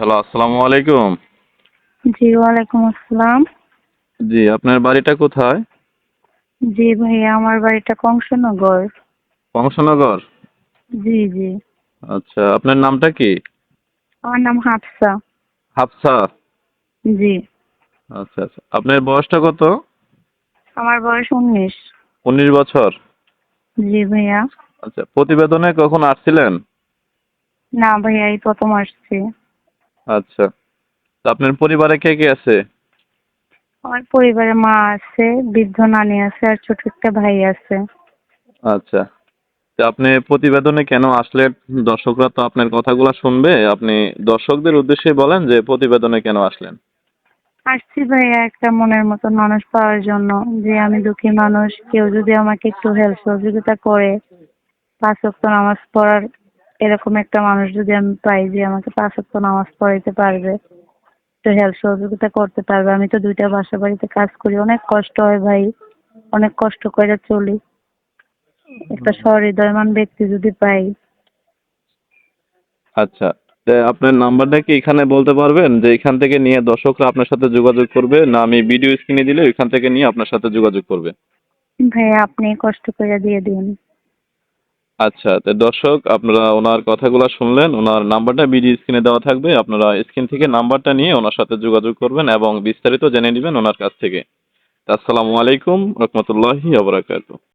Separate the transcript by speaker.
Speaker 1: Hello আসসালামু আলাইকুম।
Speaker 2: জি ওয়ালাইকুম আসসালাম।
Speaker 1: জি আপনার বাড়িটা কোথায়?
Speaker 2: জি ভাইয়া আমার বাড়িটা কংসনগর।
Speaker 1: কংসনগর?
Speaker 2: জি জি।
Speaker 1: আচ্ছা আপনার নামটা কি?
Speaker 2: আমার নাম হাফসা।
Speaker 1: হাফসা?
Speaker 2: জি।
Speaker 1: আচ্ছা আচ্ছা আপনার বয়সটা কত?
Speaker 2: আমার বয়স উনিশ।
Speaker 1: উনিশ বছর?
Speaker 2: জি ভাইয়া।
Speaker 1: আচ্ছা প্রতিবেদনে কখন আসছিলেন?
Speaker 2: না ভাইয়া এই প্রথম আসছি।
Speaker 1: আচ্ছা। তা আপনার পরিবারে কে কে আছে?
Speaker 2: আমার পরিবারে মা আছে বৃদ্ধ নানি আছে আর ছোট একটা ভাই আছে।
Speaker 1: আচ্ছা। তা আপনি প্রতিবেদনে কেন আসলেন? দর্শকরা তো আপনার কথাগুলো শুনবে। আপনি দর্শকদের উদ্দেশ্যে বলেন যে প্রতিবেদনে কেন আসলেন?
Speaker 2: আসছি ভাইয়া একটা মনের মতো মানুষ পাওয়ার জন্য যে আমি দুঃখী মানুষ কেউ যদি আমাকে একটু হেল্প সহযোগিতা করে পাঁচ ওয়াক্ত নামাজ পড়ার এরকম একটা মানুষ যদি আমি পাই যে আমাকে পাঁচ ওয়াক্ত নামাজ পড়াইতে পারবে একটু হেল্প সহযোগিতা করতে পারবে। আমি তো দুইটা বাসা বাড়িতে কাজ করি অনেক কষ্ট হয় ভাই অনেক কষ্ট করে চলি। একটা সহৃদয়মান ব্যক্তি যদি পাই।
Speaker 1: আচ্ছা তা আপনার নাম্বারটা কি এখানে বলতে পারবেন? যে এখান থেকে নিয়ে দর্শকরা আপনার সাথে যোগাযোগ করবে না আমি ভিডিও স্ক্রিনে দিলে ওইখান থেকে নিয়ে আপনার সাথে যোগাযোগ করবে?
Speaker 2: ভাইয়া আপনি কষ্ট করে দিয়ে দিন।
Speaker 1: আচ্ছা তো দর্শক, আপনারা ওনার কথাগুলো শুনলেন, ওনার নাম্বারটা বিডি স্ক্রিনে দেওয়া থাকবে, আপনারা স্ক্রিন থেকে নাম্বারটা নিয়ে ওনার সাথে যোগাযোগ করবেন এবং বিস্তারিত জেনে নেবেন ওনার কাছ থেকে। আসসালামু আলাইকুম, রহমতুল্লাহি আবরাকাতু